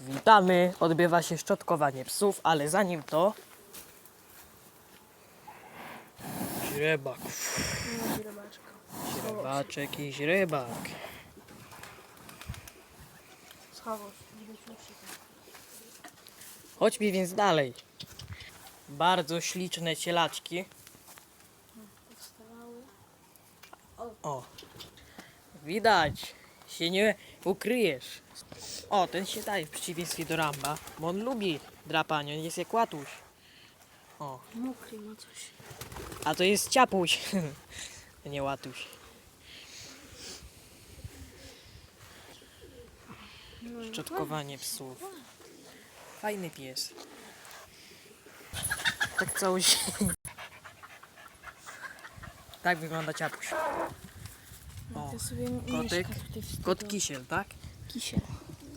Witamy, odbywa się szczotkowanie psów, ale zanim to... Źrebak, źrebaczek i źrebak. Chodźmy więc dalej. Bardzo śliczne cielaczki. O, widać, się nie ukryjesz. O, ten się daje w przeciwieństwie do Ramba, bo on lubi drapanie, on jest jak łatuś. O, Mokry ma coś. a to jest ciapuś, nie łatuś. Szczotkowanie psów. Fajny pies. Tak całość. Tak wygląda ciapuś. Sobie kotek. mieszka w. Kot kisiel, tak? Kisiel.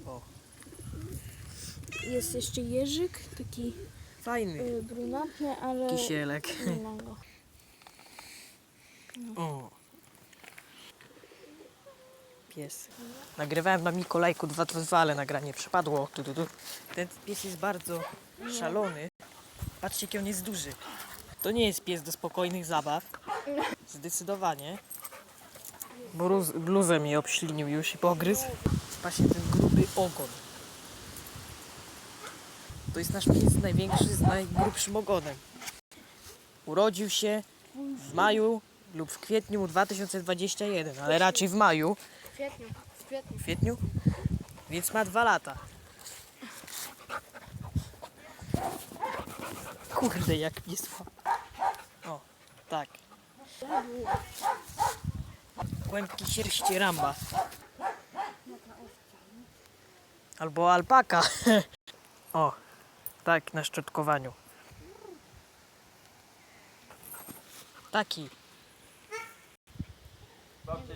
O. Jest jeszcze jeżyk, taki Fajny. y, brunatny, ale Kisielek. nie mam go. O. Pies. Nagrywałem na Mikołajku 222, ale nagranie przepadło. Tu, tu, tu. Ten pies jest bardzo szalony. Patrzcie, jaki on jest duży. To nie jest pies do spokojnych zabaw. Zdecydowanie. Bruz, bluzę mi obślinił już i pogryzł. Patrzcie, ten gruby ogon. To jest nasz pies największy z najgrubszym ogonem. Urodził się w maju lub w kwietniu 2021, ale raczej w maju, W kwietniu. W kwietniu. w kwietniu, więc ma dwa lata. Kurde, jak słabo. O, tak. Kłębki sierści ramba. Albo alpaka. O, tak na szczotkowaniu. Taki. Babcia